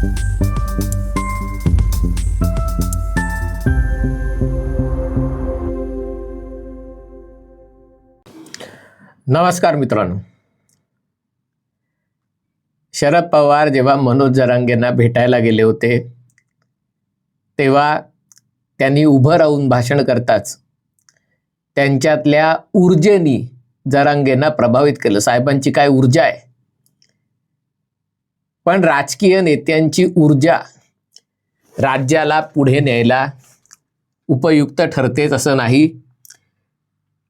नमस्कार मित्रांनो. शरद पवार जेव्हा मनोज जरांगेंना भेटायला गेले होते तेव्हा त्यांनी उभं राहून भाषण करताच त्यांच्यातल्या ऊर्जेनी जरांगेंना प्रभावित केलं. साहेबांची काय ऊर्जा आहे? पण राजकीय नेत्यांची ऊर्जा राज्याला पुढे न्यायला उपयुक्त ठरतेच असं नाही.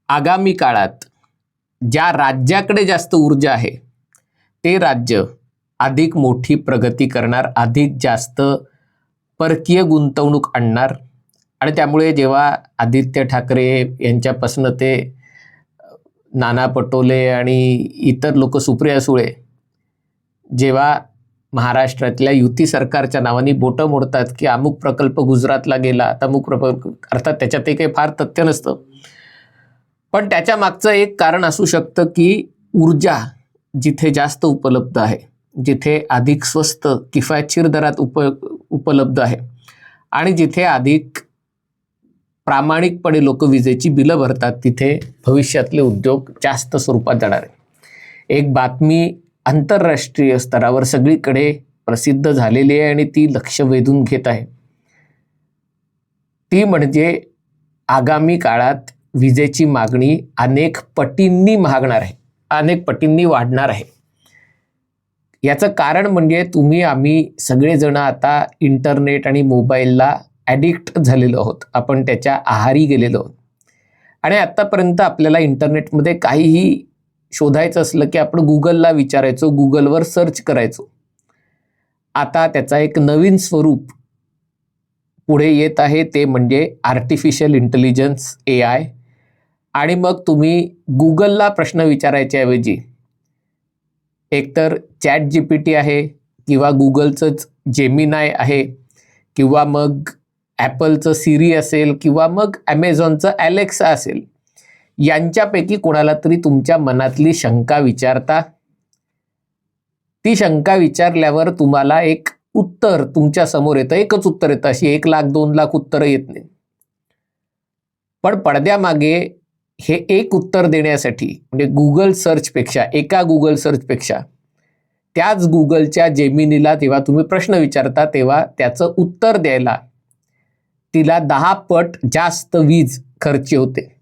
आगामी काळात ज्या राज्याकडे जास्त ऊर्जा आहे ते राज्य अधिक मोठी प्रगती करणार अधिक जास्त परकीय गुंतवणूक आणणार. आणि त्यामुळे जेव्हा आदित्य ठाकरे यांच्यापासनं ते नाना पटोले आणि इतर लोक सुप्रिया सुळे जेव्हा महाराष्ट्रातल्या युती सरकारच्या नावाने बोटं मोडतात की अमुक प्रकल्प गुजरातला गेला अमुक प्रकल्प अर्थात त्याच्यातही काही फार तथ्य नसतं. पण त्याच्या मागचं एक कारण असू शकतं की ऊर्जा जिथे जास्त उपलब्ध आहे जिथे अधिक स्वस्त किफायतशीर दरात उप उपलब्ध आहे आणि जिथे अधिक प्रामाणिकपणे लोक विजेची बिलं भरतात तिथे भविष्यातले उद्योग जास्त स्वरूपात जाणार आहे एक बातमी आंतरराष्ट्रीय स्तरावर सगळीकडे प्रसिद्ध झालेली आहे आणि ती लक्ष वेधून घेत आहे. ती म्हणजे आगामी काळात विजेची मागणी अनेक पटींनी महागणार आहे. अनेक पटींनी वाढणार आहे. याचं कारण म्हणजे तुम्ही आम्ही सगळेजण आता इंटरनेट आणि मोबाईलला ॲडिक्ट झालेलो आहोत. आपण त्याच्या आहारी गेलेलो आहोत. आणि आत्तापर्यंत आपल्याला इंटरनेटमध्ये काहीही शोधायचं असलं की आपण गुगलला विचारायचो गुगलवर सर्च करायचो. आता त्याचा एक नवीन स्वरूप पुढे येत आहे ते म्हणजे आर्टिफिशियल इंटेलिजन्स ए आय आणि मग तुम्ही गुगलला प्रश्न विचारायच्या ऐवजी एकतर चॅट जी पी टी आहे किंवा गुगलचंच जेमिनाय आहे किंवा मग ॲपलचं सिरी असेल किंवा मग ॲमेझॉनचं ॲलेक्सा असेल यांच्यापैकी कोणाला तरी तुमच्या मनातली शंका विचारता? ती शंका विचारल्यावर तुम्हाला एक उत्तर तुमच्यासमोर येतं. एकच उत्तर येतं. अशी एक लाख दोन लाख उत्तरं येत नाही पण पडद्यामागे हे एक उत्तर देण्यासाठी म्हणजे गुगल सर्चपेक्षा एका गुगल सर्चपेक्षा त्याच गुगलच्या जेमिनीला जेव्हा तुम्ही प्रश्न विचारता तेव्हा त्याचं उत्तर द्यायला तिला दहा पट जास्त वीज खर्ची होते.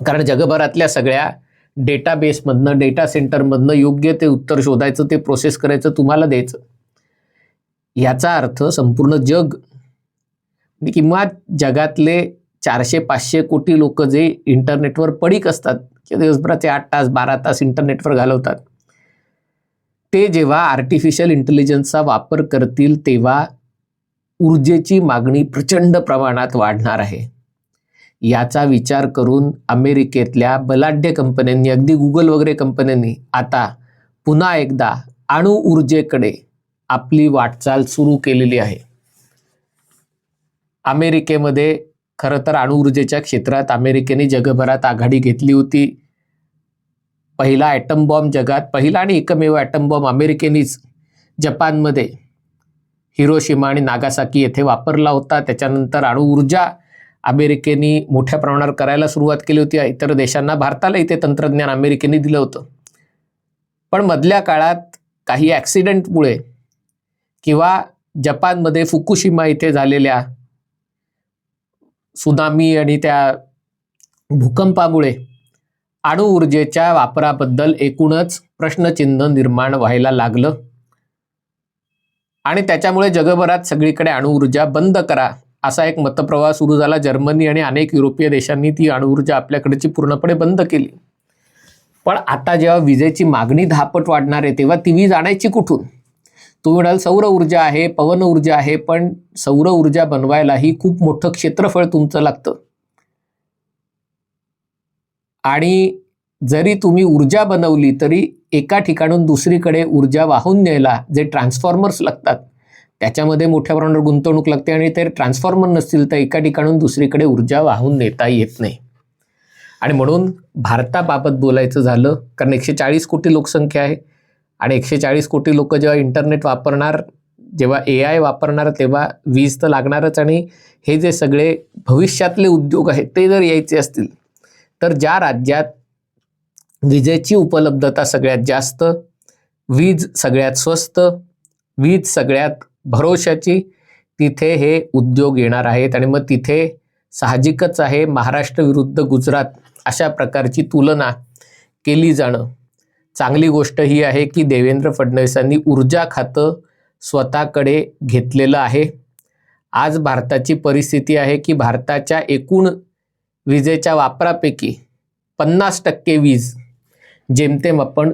कारण जगभरातल्या सगळ्या डेटाबेसमधनं डेटा सेंटरमधनं योग्य ते उत्तर शोधायचं ते प्रोसेस करायचं तुम्हाला द्यायचं. याचा अर्थ संपूर्ण जग म्हणजे किंवा जगातले चारशे पाचशे कोटी लोक जे इंटरनेटवर पडीक असतात किंवा दिवसभराचे आठ तास बारा तास इंटरनेटवर घालवतात ते जेव्हा आर्टिफिशियल इंटेलिजन्सचा वापर करतील तेव्हा ऊर्जेची मागणी प्रचंड प्रमाणात वाढणार आहे. याचा विचार करून अमेरिकेतल्या बलाढ्य कंपन्यांनी अगदी गुगल वगैरे कंपन्यांनी आता पुन्हा एकदा अणु ऊर्जेकडे आपली वाटचाल सुरू केलेली आहे. अमेरिकेमध्ये खरं तर अणुऊर्जेच्या क्षेत्रात अमेरिकेने जगभरात आघाडी घेतली होती. पहिला ॲटम बॉम्ब जगात पहिला आणि एकमेव ॲटम बॉम्ब अमेरिकेनेच जपानमध्ये हिरोशिमा आणि नागासाकी येथे वापरला होता. त्याच्यानंतर अणुऊर्जा अमेरिकेने मोठ्या प्रमाणावर करायला सुरुवात केली होती. इतर देशांना भारताला इथे तंत्रज्ञान अमेरिकेने दिलं होतं. पण मधल्या काळात काही ॲक्सिडेंटमुळे किंवा जपानमध्ये फुकुशिमा इथे झालेल्या सुनामी आणि त्या भूकंपामुळे अणुऊर्जेच्या वापराबद्दल एकूणच प्रश्नचिन्ह निर्माण व्हायला लागलं. आणि त्याच्यामुळे जगभरात सगळीकडे अणुऊर्जा बंद करा असा एक मतप्रवाह सुरू झाला. जर्मनी आणि अनेक युरोपीय देशांनी ती अणुऊर्जा आपल्याकडची पूर्णपणे बंद केली. पण आता जेव्हा विजेची मागणी धापट वाढणार आहे तेव्हा ती वीज आणायची कुठून? तुम्ही म्हणाल सौर ऊर्जा आहे पवन ऊर्जा आहे पण सौर ऊर्जा बनवायलाही खूप मोठं क्षेत्रफळ तुमचं लागतं. आणि जरी तुम्ही ऊर्जा बनवली तरी एका ठिकाणून दुसरीकडे ऊर्जा वाहून न्यायला जे ट्रान्सफॉर्मर्स लागतात त्याच्यामध्ये मोठ्या प्रमाणावर गुंतवणूक लागते आणि ते ट्रान्सफॉर्मर नसतील तर एका ठिकाणून दुसरीकडे ऊर्जा वाहून नेता येत नाही. आणि म्हणून भारताबाबत बोलायचं झालं कारण एकशे चाळीस कोटी लोकसंख्या आहे आणि एकशे चाळीस कोटी लोक जेव्हा इंटरनेट वापरणार जेव्हा ए आय वापरणार तेव्हा वीज तर लागणारच आणि हे जे सगळे भविष्यातले उद्योग आहेत ते जर यायचे असतील तर ज्या राज्यात विजेची उपलब्धता सगळ्यात जास्त वीज सगळ्यात स्वस्त वीज सगळ्यात भरोशाची तिथे हे उद्योग येणार आहेत आणि मग तिथे साहजिकच आहे महाराष्ट्र विरुद्ध गुजरात अशा प्रकारची तुलना केली जाणं. चांगली गोष्ट ही आहे की देवेंद्र फडणवीसांनी ऊर्जा खातं स्वतःकडे घेतलेलं आहे. आज भारताची परिस्थिती आहे की भारताच्या एकूण विजेच्या वापरापैकी पन्नास टक्के वीज जेमतेम आपण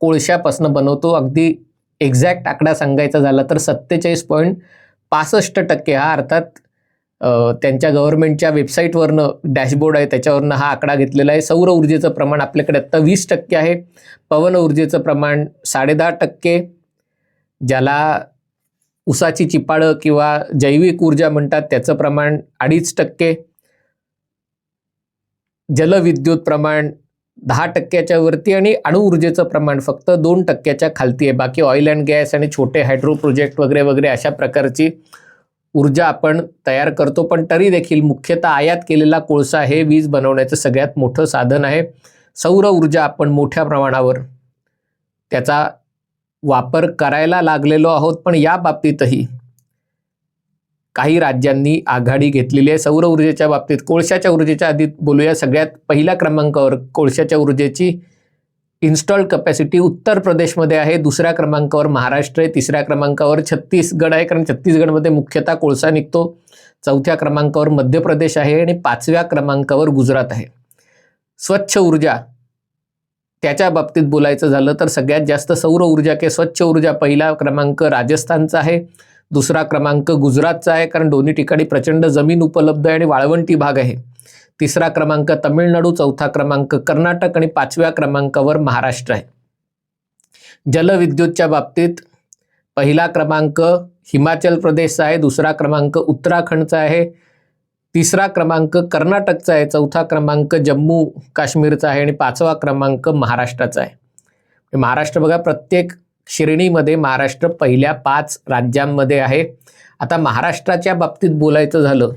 कोळशापासून बनवतो अगदी एक्झॅक्ट आकडा सांगायचा झाला तर सत्तेचाळीस पॉईंट पासष्ट टक्के हा अर्थात त्यांच्या गव्हर्नमेंटच्या वेबसाईटवरनं डॅशबोर्ड आहे त्याच्यावरनं हा आकडा घेतलेला आहे. सौर ऊर्जेचं प्रमाण आपल्याकडे आत्ता वीस टक्के आहे. पवन ऊर्जेचं प्रमाण साडेदहा टक्के. ज्याला उसाची चिपाळं किंवा जैविक ऊर्जा म्हणतात त्याचं प्रमाण अडीच टक्के. जलविद्युत प्रमाण दहा टक्क्याच्या वरती आणि अणुऊर्जेचं प्रमाण फक्त दोन टक्क्याच्या खालती आहे. बाकी ऑइल अँड गॅस आणि छोटे हायड्रो प्रोजेक्ट वगैरे वगैरे अशा प्रकारची ऊर्जा आपण तयार करतो. पण तरी देखील मुख्यतः आयात केलेला कोळसा हे वीज बनवण्याचं सगळ्यात मोठं साधन आहे. सौर ऊर्जा आपण मोठ्या प्रमाणावर त्याचा वापर करायला लागलेलो आहोत. पण या बाबतीतही काही राज्यांनी आघाडी घेतलेली आहे. सौर ऊर्जेच्या बाबतीत कोळशाच्या ऊर्जेच्या आधी बोलूया. सगळ्यात पहिल्या क्रमांकावर कोळशाच्या ऊर्जेची इन्स्टॉल्ड कपॅसिटी उत्तर प्रदेशमध्ये आहे. दुसऱ्या क्रमांकावर महाराष्ट्र आहे. तिसऱ्या क्रमांकावर छत्तीसगड आहे. कारण छत्तीसगडमध्ये मुख्यतः कोळसा निघतो. चौथ्या क्रमांकावर मध्य प्रदेश आहे आणि पाचव्या क्रमांकावर गुजरात आहे. स्वच्छ ऊर्जा त्याच्या बाबतीत बोलायचं झालं तर सगळ्यात जास्त सौर ऊर्जा किंवा स्वच्छ ऊर्जा पहिला क्रमांक राजस्थानचा आहे. दुसरा क्रमांक गुजरातचा आहे कारण दोन्ही ठिकाणी प्रचंड जमीन उपलब्ध आहे आणि वाळवंटी भाग आहे. तिसरा क्रमांक तमिळनाडू चौथा क्रमांक कर्नाटक आणि पाचव्या क्रमांकावर महाराष्ट्र आहे. जलविद्युतच्या बाबतीत पहिला क्रमांक हिमाचल प्रदेशचा आहे दुसरा क्रमांक उत्तराखंडचा आहे तिसरा क्रमांक कर्नाटकचा आहे चौथा क्रमांक जम्मू काश्मीरचा आहे आणि पाचवा क्रमांक महाराष्ट्राचा आहे. म्हणजे महाराष्ट्र बघा प्रत्येक श्रेणीमध्ये महाराष्ट्र पहिल्या पाच राज्यांमध्ये आहे. आता महाराष्ट्राच्या बाबतीत बोलायचं झालं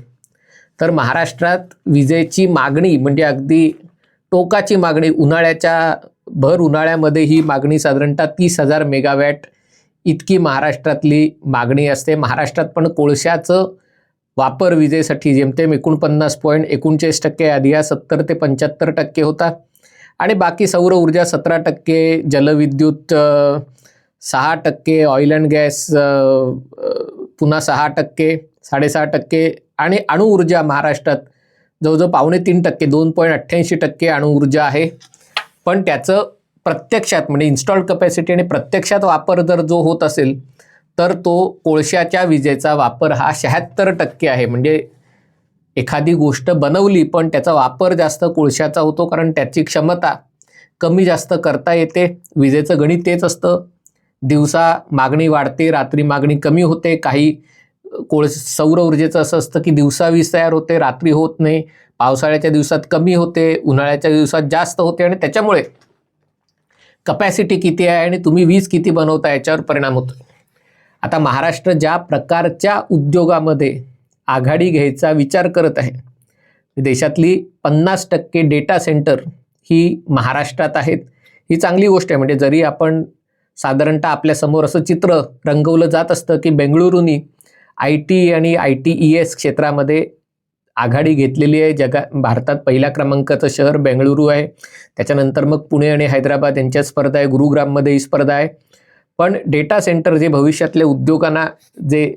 तर महाराष्ट्रात विजेची मागणी म्हणजे अगदी टोकाची मागणी उन्हाळ्याच्या भर उन्हाळ्यामध्ये ही मागणी साधारणतः तीस हजार मेगावॅट इतकी महाराष्ट्रातली मागणी असते. महाराष्ट्रात पण कोळशाचं वापर विजेसाठी जेमतेम एकोणपन्नास पॉईंट एकोणचाळीस टक्के आधी हा सत्तर ते पंच्याहत्तर टक्के होता. आणि बाकी सौर ऊर्जा सतरा टक्के जलविद्युत सहा टक्के ऑइल अँड गॅस पुन्हा सहा टक्के साडेसहा टक्के आणि अणुऊर्जा महाराष्ट्रात जवळजवळ पावणे तीन टक्के दोन पॉईंट अठ्ठ्याऐंशी टक्के अणुऊर्जा आहे. पण त्याचं प्रत्यक्षात म्हणजे इन्स्टॉल्ड कपॅसिटी आणि प्रत्यक्षात वापर जर जो होत असेल तर तो कोळशाच्या विजेचा वापर हा शहात्तर टक्के आहे. म्हणजे एखादी गोष्ट बनवली पण त्याचा वापर जास्त कोळशाचा होतो कारण त्याची क्षमता कमी जास्त करता येते. विजेचं गणित तेच असतं. दिवसा मागणी वाढते रात्री मागणी कमी होते काही कोळ सौर ऊर्जेचं असं असतं की दिवसा वीज तयार होते रात्री होत नाही पावसाळ्याच्या दिवसात कमी होते उन्हाळ्याच्या दिवसात जास्त होते आणि त्याच्यामुळे कपॅसिटी किती आहे आणि तुम्ही वीज किती बनवता याच्यावर परिणाम होतो आता महाराष्ट्र ज्या प्रकारच्या उद्योगामध्ये आघाडी घ्यायचा विचार करत आहे देशातली पन्नास टक्के डेटा सेंटर ही महाराष्ट्रात आहेत ही चांगली गोष्ट आहे. म्हणजे जरी आपण साधारणतः आपल्यासमोर असं चित्र रंगवलं जात असतं की बेंगळुरूनी आय टी आणि आय टी ई एस क्षेत्रामध्ये आघाडी घेतलेली आहे. जगा भारतात पहिल्या क्रमांकाचं शहर बेंगळुरू आहे. त्याच्यानंतर मग पुणे आणि हैदराबाद यांच्या स्पर्धा आहे. गुरुग्राममध्ये ही स्पर्धा आहे. पण डेटा सेंटर जे भविष्यातल्या उद्योगांना जे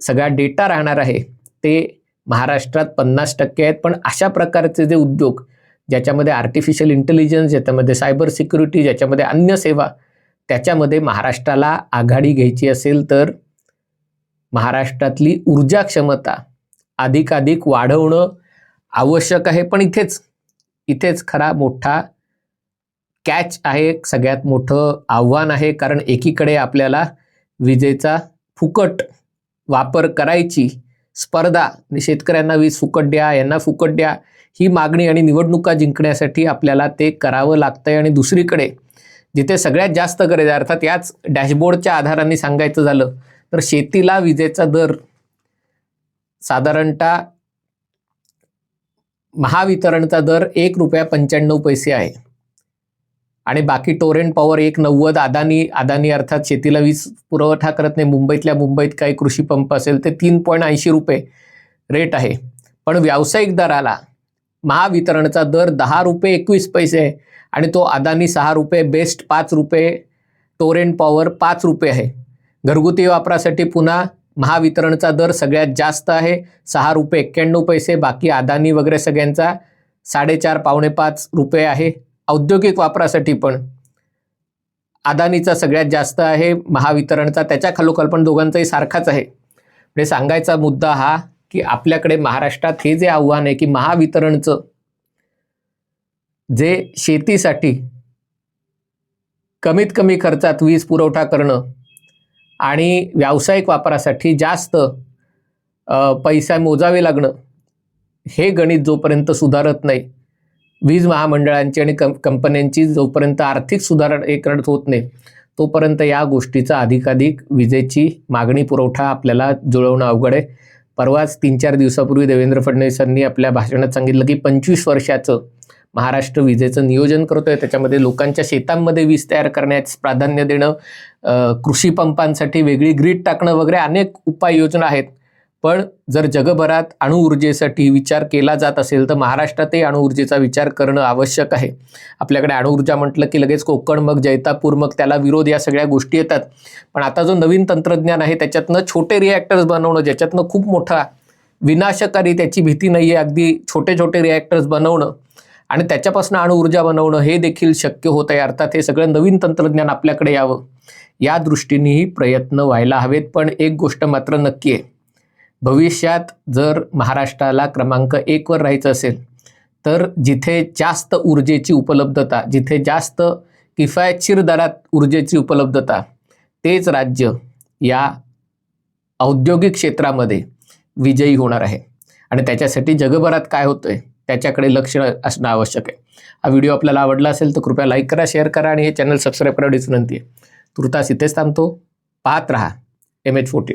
सगळा डेटा राहणार आहे ते महाराष्ट्रात पन्नास टक्के आहेत. पण अशा प्रकारचे जे उद्योग ज्याच्यामध्ये आर्टिफिशियल इंटेलिजन्स ज्याच्यामध्ये सायबर सिक्युरिटी ज्याच्यामध्ये अन्य सेवा त्याच्यामध्ये महाराष्ट्राला आघाडी घ्यायची असेल तर महाराष्ट्रातली ऊर्जा क्षमता अधिकाधिक वाढवणं आवश्यक आहे. पण इथेच इथेच खरा मोठा कॅच आहे. सगळ्यात मोठं आव्हान आहे. कारण एकीकडे आपल्याला विजेचा फुकट वापर करायची स्पर्धा शेतकऱ्यांना वीज फुकट द्या यांना फुकट द्या ही मागणी आणि निवडणुका जिंकण्यासाठी आपल्याला ते करावं लागतंय. आणि दुसरीकडे जिथे सगळ्यात जास्त गरज आहे अर्थात याच डॅशबोर्डच्या आधाराने सांगायचं झालं तर शेतीला विजेचा दर साधारणतः महावितरणचा दर एक रुपया पंच्याण्णव पैसे आहे. आणि बाकी टोरेंट पॉवर एक नव्वद अदानी अदानी अर्थात शेतीला वीज पुरवठा करत नाही मुंबईतल्या मुंबईत काही कृषी पंप असेल ते तीन पॉईंट ऐंशी रुपये रेट आहे. पण व्यावसायिक दराला महावितरणचा दर दहा रुपये एकवीस पैसे आहे. आणि तो अदानी सहा रुपये बेस्ट पाच रुपये टोरेंट पॉवर पाच रुपये आहे. घरगुती वापरासाठी पुन्हा महावितरणचा दर सगळ्यात जास्त आहे. सहा रुपये एक्क्याण्णव पैसे बाकी अदानी वगैरे सगळ्यांचा साडेचार पावणे पाच रुपये आहे. औद्योगिक वापरासाठी पण अदानीचा सगळ्यात जास्त आहे महावितरणचा. त्याच्या खालोखाल पण दोघांचाही सारखाच आहे. म्हणजे सांगायचा मुद्दा हा की आपल्याकडे महाराष्ट्रात हे जे आव्हान आहे की महावितरणचं जे शेतीसाठी कमीत कमी खर्चात वीज पुरवठा करणं आणि व्यावसायिक वापरासाठी जास्त पैसा मोजावे लागणं हे गणित जोपर्यंत सुधारत नाही वीज महामंडळांची आणि कं कंपन्यांची जोपर्यंत आर्थिक सुधारणा हे होत नाही तोपर्यंत या गोष्टीचा अधिकाधिक विजेची मागणी पुरवठा आपल्याला जुळवणं अवघड आहे. परवाच तीन चार दिवसापूर्वी देवेंद्र फडणवीसांनी आपल्या भाषणात सांगितलं की पंचवीस वर्षाचं महाराष्ट्र विजेचं नियोजन करतोय. त्याच्यामध्ये लोकांच्या शेतांमध्ये वीज तयार करण्यास प्राधान्य देणं कृषी पंपांसाठी वेगळी ग्रीड टाकणं वगैरे अनेक उपाययोजना आहेत. पण जर जगभरात अणुऊर्जेसाठी विचार केला जात असेल तर महाराष्ट्रातही अणुऊर्जेचा विचार करणं आवश्यक आहे. आपल्याकडे अणुऊर्जा म्हटलं की लगेच कोकण मग जैतापूर मग त्याला विरोध या सगळ्या गोष्टी येतात. पण आता जो नवीन तंत्रज्ञान आहे त्याच्यातनं छोटे रिॲक्टर्स बनवणं ज्याच्यातनं खूप मोठा विनाशकारी त्याची भीती नाही आहे अगदी छोटे छोटे रिॲक्टर्स बनवणं आणि त्याच्यापासून अणुऊर्जा बनवणं हे देखील शक्य होत आहे. अर्थात हे सगळं नवीन तंत्रज्ञान आपल्याकडे यावं. या दृष्टीनेही प्रयत्न व्हायला हवेत पण एक गोष्ट मात्र नक्की आहे. भविष्यात जर महाराष्ट्राला क्रमांक एकवर राहायचं असेल तर जिथे जास्त ऊर्जेची उपलब्धता जिथे जास्त किफायतशीर दरात ऊर्जेची उपलब्धता तेच राज्य या औद्योगिक क्षेत्रामध्ये विजयी होणार आहे. आणि त्याच्यासाठी जगभरात काय होतं आहे त्याच्याकडे लक्ष असणं आवश्यक आहे. हा व्हिडिओ आपल्याला आवडला असेल तर कृपया लाईक करा शेअर करा आणि हे चॅनल सबस्क्राईब करावीच विनंती आहे तुर्तास इथेच थांबतो. पाहत राहा. M H forty